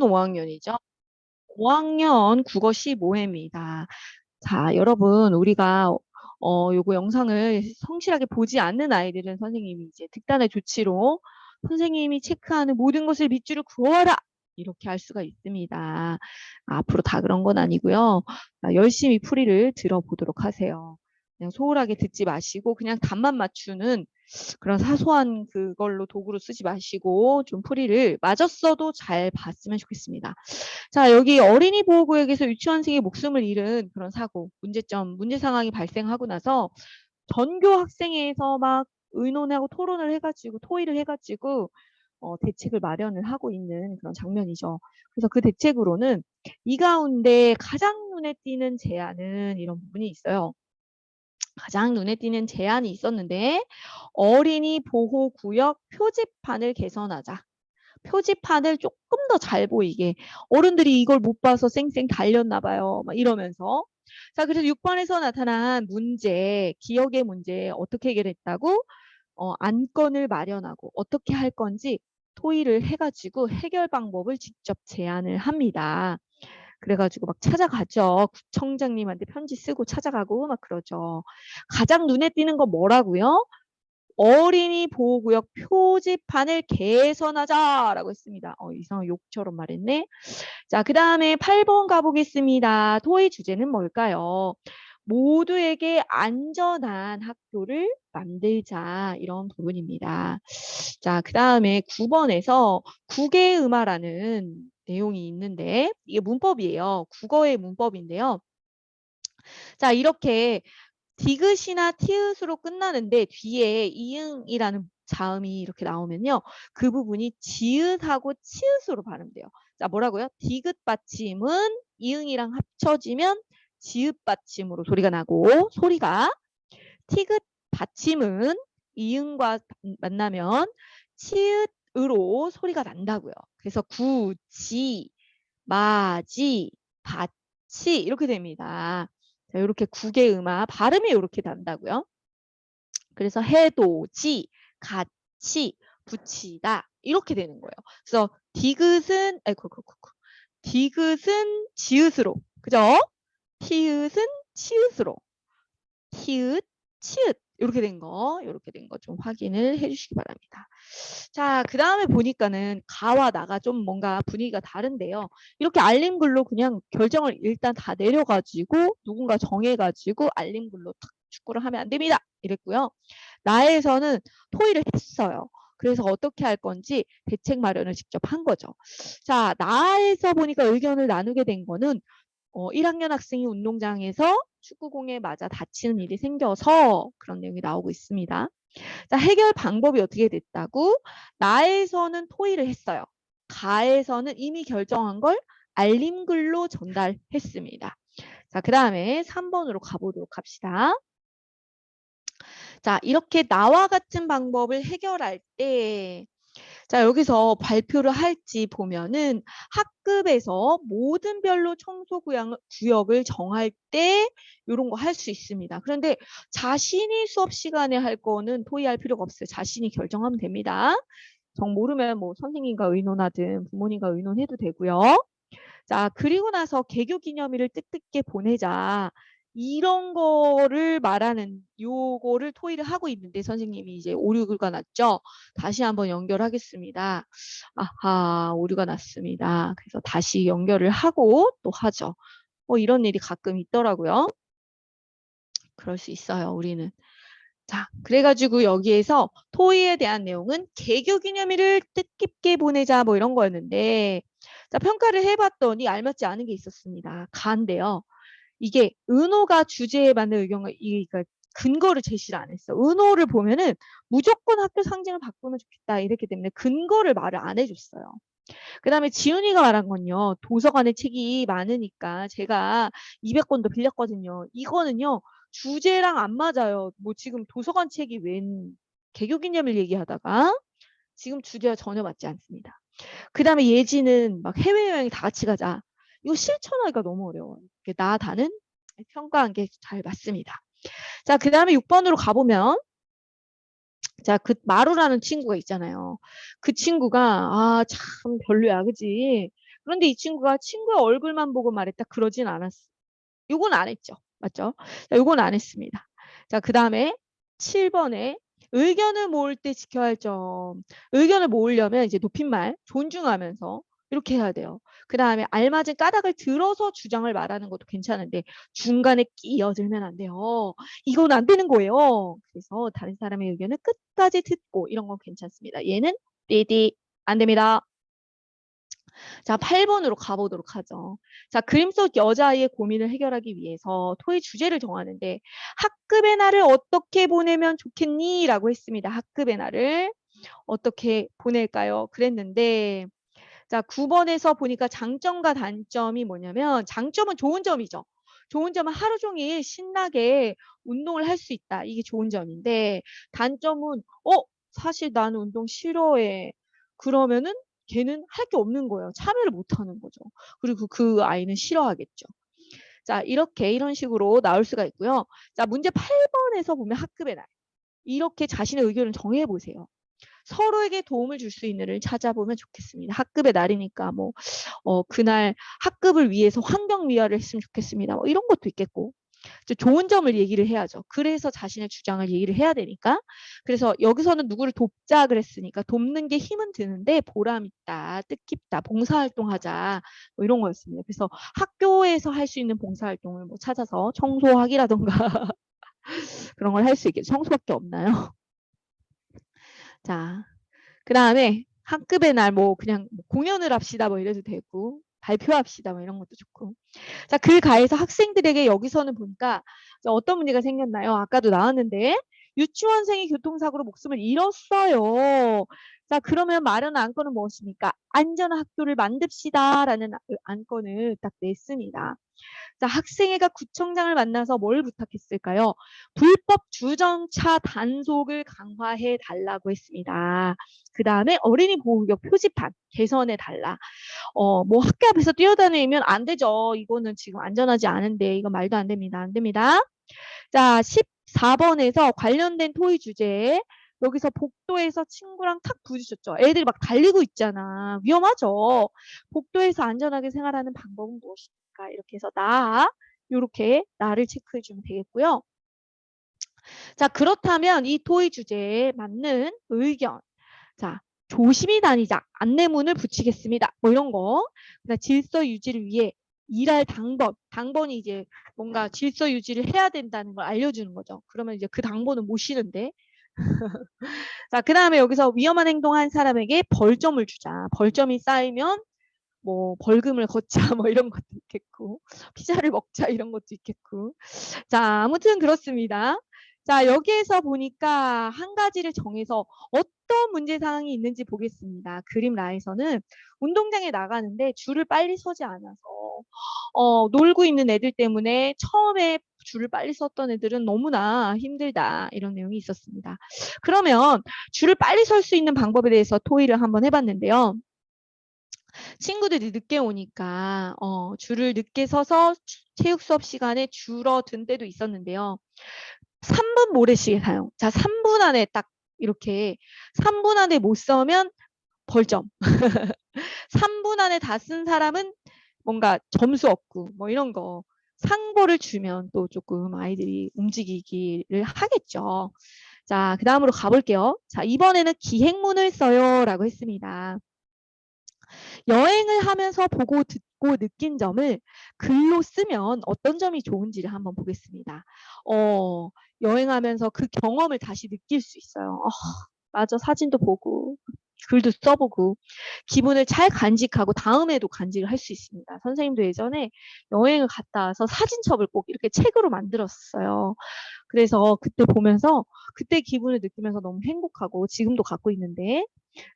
5학년이죠. 5학년 국어 15회입니다. 자, 여러분, 우리가 어, 요거 영상을 성실하게 보지 않는 아이들은 선생님이 이제 특단의 조치로 선생님이 체크하는 모든 것을 밑줄을 그어라! 이렇게 할 수가 있습니다. 앞으로 다 그런 건 아니고요. 아, 열심히 풀이를 들어보도록 하세요. 그냥 소홀하게 듣지 마시고 그냥 답만 맞추는 그런 사소한 그걸로 도구로 쓰지 마시고 좀 풀이를 맞았어도 잘 봤으면 좋겠습니다. 자 여기 어린이 보호구역에서 유치원생의 목숨을 잃은 그런 사고 문제점 문제 상황이 발생하고 나서 전교 학생회에서 막 의논하고 토론을 해가지고 토의를 해가지고 어, 대책을 마련을 하고 있는 그런 장면이죠. 그래서 그 대책으로는 이 가운데 가장 눈에 띄는 제안은 이런 부분이 있어요. 가장 눈에 띄는 제안이 있었는데 어린이 보호 구역 표지판을 개선하자. 표지판을 조금 더 잘 보이게 어른들이 이걸 못 봐서 쌩쌩 달렸나 봐요. 막 이러면서 자 그래서 6번에서 나타난 문제 기억의 문제 어떻게 해결했다고 어, 안건을 마련하고 어떻게 할 건지 토의를 해가지고 해결 방법을 직접 제안을 합니다. 그래가지고 막 찾아가죠. 구청장님한테 편지 쓰고 찾아가고 막 그러죠. 가장 눈에 띄는 건 뭐라고요? 어린이 보호구역 표지판을 개선하자라고 했습니다. 어, 이상한 욕처럼 말했네. 자, 그 다음에 8번 가보겠습니다. 토의 주제는 뭘까요? 모두에게 안전한 학교를 만들자 이런 부분입니다. 자, 그 다음에 9번에서 국외음화라는 내용이 있는데 이게 문법이에요. 국어의 문법인데요. 자, 이렇게 디귿이나 티읕으로 끝나는데 뒤에 이응이라는 자음이 이렇게 나오면요. 그 부분이 지읒하고 치읒으로 발음돼요. 자, 뭐라고요? 디귿 받침은 이응이랑 합쳐지면 지읒 받침으로 소리가 나고 소리가 티귿 받침은 이응과 만나면 치읒 으로 소리가 난다고요. 그래서 구, 지, 마, 지, 밭이 이렇게 됩니다. 자, 이렇게 국의 음화 발음이 이렇게 난다고요. 그래서 해도, 지, 같이, 붙이다 이렇게 되는 거예요. 그래서 디귿은 아이고, 디귿은 지읒으로 그죠? 티읕은 치읒으로 티읒, 치읒 이렇게 된 거, 이렇게 된 거 좀 확인을 해주시기 바랍니다. 자, 그 다음에 보니까는 가와 나가 좀 뭔가 분위기가 다른데요. 이렇게 알림글로 그냥 결정을 일단 다 내려가지고 누군가 정해가지고 알림글로 탁 축구를 하면 안 됩니다. 이랬고요. 나에서는 토의를 했어요. 그래서 어떻게 할 건지 대책 마련을 직접 한 거죠. 자, 나에서 보니까 의견을 나누게 된 거는 어, 1학년 학생이 운동장에서 축구공에 맞아 다치는 일이 생겨서 그런 내용이 나오고 있습니다. 자, 해결 방법이 어떻게 됐다고? 나에서는 토의를 했어요. 가에서는 이미 결정한 걸 알림글로 전달했습니다. 자, 그 다음에 3번으로 가보도록 합시다. 자, 이렇게 나와 같은 방법을 해결할 때 자, 여기서 발표를 할지 보면은 학급에서 모든 별로 청소 구역을 정할 때 이런 거 할 수 있습니다. 그런데 자신이 수업 시간에 할 거는 토의할 필요가 없어요. 자신이 결정하면 됩니다. 정 모르면 뭐 선생님과 의논하든 부모님과 의논해도 되고요. 자, 그리고 나서 개교 기념일을 뜻깊게 보내자. 이런 거를 말하는 요거를 토의를 하고 있는데 선생님이 이제 오류가 났죠. 다시 한번 연결하겠습니다. 아하 오류가 났습니다. 그래서 다시 연결을 하고 또 하죠. 뭐 이런 일이 가끔 있더라고요. 그럴 수 있어요. 우리는. 자, 그래가지고 여기에서 토의에 대한 내용은 개교 기념일을 뜻깊게 보내자 뭐 이런 거였는데 자 평가를 해봤더니 알맞지 않은 게 있었습니다. 가인데요. 이게 은호가 주제에 맞는 의견을 그러니까 근거를 제시를 안 했어. 은호를 보면은 무조건 학교 상징을 바꾸면 좋겠다 이랬기 때문에 근거를 말을 안 해줬어요. 그 다음에 지훈이가 말한 건요. 도서관에 책이 많으니까 제가 200권도 빌렸거든요. 이거는요. 주제랑 안 맞아요. 뭐 지금 도서관 책이 웬 개교 기념일 얘기하다가 지금 주제와 전혀 맞지 않습니다. 그 다음에 예지는 막 해외여행 다 같이 가자. 이거 실천하기가 너무 어려워요. 나, 다는 평가한 게 잘 맞습니다. 자, 그 다음에 6번으로 가보면 자, 그 마루라는 친구가 있잖아요. 그 친구가 아, 참 별로야. 그지? 그런데 이 친구가 친구의 얼굴만 보고 말했다. 그러진 않았어. 요건 안 했죠. 맞죠? 자, 요건 안 했습니다. 자, 그 다음에 7번에 의견을 모을 때 지켜야 할 점. 의견을 모으려면 이제 높임말, 존중하면서 이렇게 해야 돼요. 그 다음에 알맞은 까닭을 들어서 주장을 말하는 것도 괜찮은데 중간에 끼어들면 안 돼요. 이건 안 되는 거예요. 그래서 다른 사람의 의견을 끝까지 듣고 이런 건 괜찮습니다. 얘는 띠디 안 됩니다. 자, 8번으로 가보도록 하죠. 자, 그림 속 여자아이의 고민을 해결하기 위해서 토의 주제를 정하는데 학급의 날을 어떻게 보내면 좋겠니? 라고 했습니다. 학급의 날을 어떻게 보낼까요? 그랬는데 자, 9번에서 보니까 장점과 단점이 뭐냐면 장점은 좋은 점이죠. 좋은 점은 하루 종일 신나게 운동을 할 수 있다. 이게 좋은 점인데 단점은 어, 사실 나는 운동 싫어해. 그러면은 걔는 할 게 없는 거예요. 참여를 못 하는 거죠. 그리고 그 아이는 싫어하겠죠. 자, 이렇게 이런 식으로 나올 수가 있고요. 자, 문제 8번에서 보면 학급의 날. 이렇게 자신의 의견을 정해 보세요. 서로에게 도움을 줄 수 있는 일을 찾아보면 좋겠습니다. 학급의 날이니까 뭐 어, 그날 학급을 위해서 환경 위하를 했으면 좋겠습니다. 뭐 이런 것도 있겠고 좋은 점을 얘기를 해야죠. 그래서 자신의 주장을 얘기를 해야 되니까. 그래서 여기서는 누구를 돕자 그랬으니까 돕는 게 힘은 드는데 보람 있다, 뜻깊다, 봉사활동하자 뭐 이런 거였습니다. 그래서 학교에서 할 수 있는 봉사활동을 뭐 찾아서 청소하기라던가 그런 걸 할 수 있겠죠. 청소밖에 없나요? 자, 그 다음에 학급의 날 뭐 그냥 뭐 공연을 합시다 뭐 이래도 되고 발표합시다 뭐 이런 것도 좋고 자 그 가에서 학생들에게 여기서는 보니까 어떤 문제가 생겼나요? 아까도 나왔는데 유치원생이 교통사고로 목숨을 잃었어요. 자 그러면 마련 안건은 무엇입니까? 안전한 학교를 만듭시다 라는 안건을 딱 냈습니다. 자, 학생회가 구청장을 만나서 뭘 부탁했을까요? 불법 주정차 단속을 강화해 달라고 했습니다. 그 다음에 어린이 보호구역 표지판 개선해 달라. 어, 뭐 학교 앞에서 뛰어다니면 안 되죠. 이거는 지금 안전하지 않은데 이거 말도 안 됩니다. 안 됩니다. 자, 14번에서 관련된 토의 주제에 여기서 복도에서 친구랑 탁 부딪혔죠. 애들이 막 달리고 있잖아. 위험하죠. 복도에서 안전하게 생활하는 방법은 무엇입니 까? 있을까? 이렇게 해서 나 이렇게 나를 체크해 주면 되겠고요. 자 그렇다면 이 토의 주제에 맞는 의견 자 조심히 다니자 안내문을 붙이겠습니다. 뭐 이런 거 질서 유지를 위해 일할 당번 당번이 이제 뭔가 질서 유지를 해야 된다는 걸 알려주는 거죠. 그러면 이제 그 당번은 못 쉬는데 자, 그 다음에 여기서 위험한 행동한 사람에게 벌점을 주자. 벌점이 쌓이면 뭐 벌금을 걷자 뭐 이런 것도 있겠고 피자를 먹자 이런 것도 있겠고 자 아무튼 그렇습니다. 자 여기에서 보니까 한 가지를 정해서 어떤 문제 사항이 있는지 보겠습니다. 그림 라에서는 운동장에 나가는데 줄을 빨리 서지 않아서 어, 놀고 있는 애들 때문에 처음에 줄을 빨리 섰던 애들은 너무나 힘들다 이런 내용이 있었습니다. 그러면 줄을 빨리 설 수 있는 방법에 대해서 토의를 한번 해봤는데요. 친구들이 늦게 오니까 어, 줄을 늦게 서서 체육 수업 시간에 줄어든 때도 있었는데요. 3분 모래시계 사용. 자, 3분 안에 딱 이렇게 3분 안에 못 서면 벌점. 3분 안에 다 쓴 사람은 뭔가 점수 없고 뭐 이런 거 상보를 주면 또 조금 아이들이 움직이기를 하겠죠. 자, 그 다음으로 가볼게요. 자, 이번에는 기행문을 써요 라고 했습니다. 여행을 하면서 보고 듣고 느낀 점을 글로 쓰면 어떤 점이 좋은지를 한번 보겠습니다. 어, 여행하면서 그 경험을 다시 느낄 수 있어요. 어, 맞아, 사진도 보고 글도 써보고 기분을 잘 간직하고 다음에도 간직을 할 수 있습니다. 선생님도 예전에 여행을 갔다 와서 사진첩을 꼭 이렇게 책으로 만들었어요. 그래서 그때 보면서 그때 기분을 느끼면서 너무 행복하고 지금도 갖고 있는데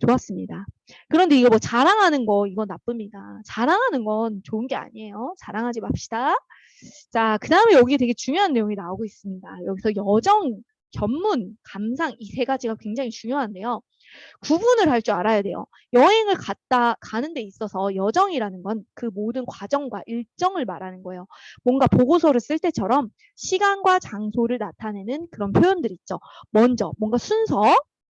좋았습니다. 그런데 이거 뭐 자랑하는 거 이건 나쁩니다. 자랑하는 건 좋은 게 아니에요. 자랑하지 맙시다. 자, 그 다음에 여기 되게 중요한 내용이 나오고 있습니다. 여기서 여정, 견문, 감상 이 세 가지가 굉장히 중요한데요. 구분을 할 줄 알아야 돼요. 여행을 갔다 가는 데 있어서 여정이라는 건 그 모든 과정과 일정을 말하는 거예요. 뭔가 보고서를 쓸 때처럼 시간과 장소를 나타내는 그런 표현들 있죠. 먼저 뭔가 순서,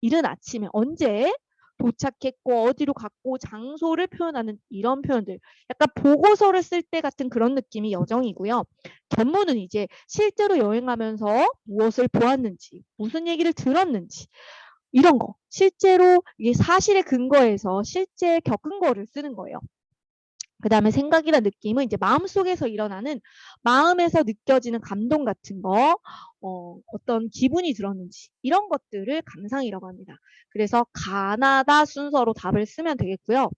이른 아침에 언제 도착했고 어디로 갔고 장소를 표현하는 이런 표현들. 약간 보고서를 쓸 때 같은 그런 느낌이 여정이고요. 견문은 이제 실제로 여행하면서 무엇을 보았는지, 무슨 얘기를 들었는지 이런 거. 실제로 이게 사실에 근거해서 실제 겪은 거를 쓰는 거예요. 그 다음에 생각이란 느낌은 이제 마음속에서 일어나는 마음에서 느껴지는 감동 같은 거, 어, 어떤 기분이 들었는지 이런 것들을 감상이라고 합니다. 그래서 가나다 순서로 답을 쓰면 되겠고요.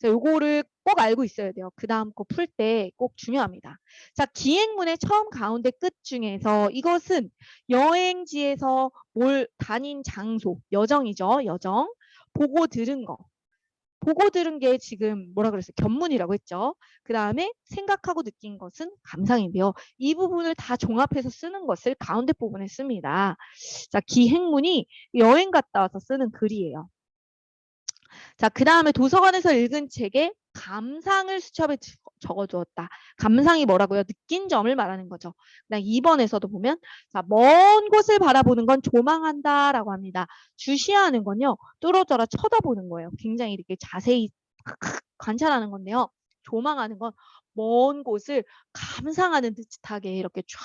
자, 요거를 꼭 알고 있어야 돼요. 그 다음 거 풀 때 꼭 중요합니다. 자, 기행문의 처음, 가운데, 끝 중에서 이것은 여행지에서 뭘 다닌 장소, 여정이죠. 여정. 보고 들은 거. 보고 들은 게 지금 뭐라 그랬어요? 견문이라고 했죠. 그 다음에 생각하고 느낀 것은 감상인데요. 이 부분을 다 종합해서 쓰는 것을 가운데 부분에 씁니다. 자, 기행문이 여행 갔다 와서 쓰는 글이에요. 자, 그 다음에 도서관에서 읽은 책에 감상을 수첩에 적어 두었다. 감상이 뭐라고요? 느낀 점을 말하는 거죠. 그다음 2번에서도 보면 자, 먼 곳을 바라보는 건 조망한다라고 합니다. 주시하는 건요. 뚫어져라 쳐다보는 거예요. 굉장히 이렇게 자세히 관찰하는 건데요. 조망하는 건 먼 곳을 감상하는 듯하게 이렇게 쫙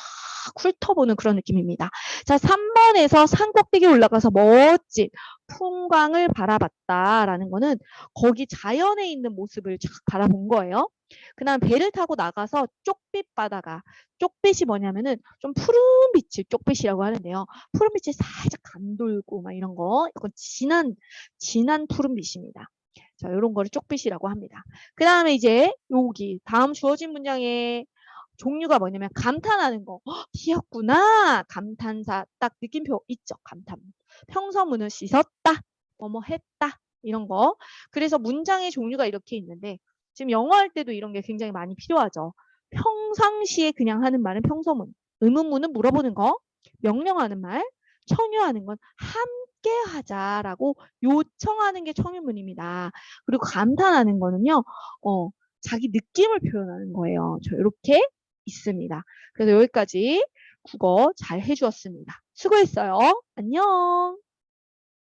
훑어보는 그런 느낌입니다. 자, 3번에서 산 꼭대기 올라가서 멋진 풍광을 바라봤다라는 거는 거기 자연에 있는 모습을 쫙 바라본 거예요. 그 다음 배를 타고 나가서 쪽빛 바다가 쪽빛이 뭐냐면은 좀 푸른 빛을 쪽빛이라고 하는데요. 푸른 빛이 살짝 감돌고 막 이런 거 이건 진한 진한 푸른 빛입니다. 자, 이런 거를 쪽빛이라고 합니다. 그 다음에 이제 여기 다음 주어진 문장의 종류가 뭐냐면 감탄하는 거. 튀었구나. 감탄사 딱 느낌표 있죠. 감탄. 평서문을 씻었다. 뭐뭐 했다. 이런 거. 그래서 문장의 종류가 이렇게 있는데 지금 영어 할 때도 이런 게 굉장히 많이 필요하죠. 평상시에 그냥 하는 말은 평서문. 의문문은 물어보는 거. 명령하는 말. 청유하는 건 함께 하자라고 요청하는 게 청유문입니다. 그리고 감탄하는 거는요. 어, 자기 느낌을 표현하는 거예요. 저 이렇게 있습니다. 그래서 여기까지 국어 잘 해주었습니다. 수고했어요. 안녕.